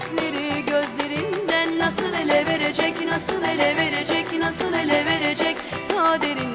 hisleri gözlerinden nasıl ele verecek nasıl ele verecek nasıl ele verecek? Ta derin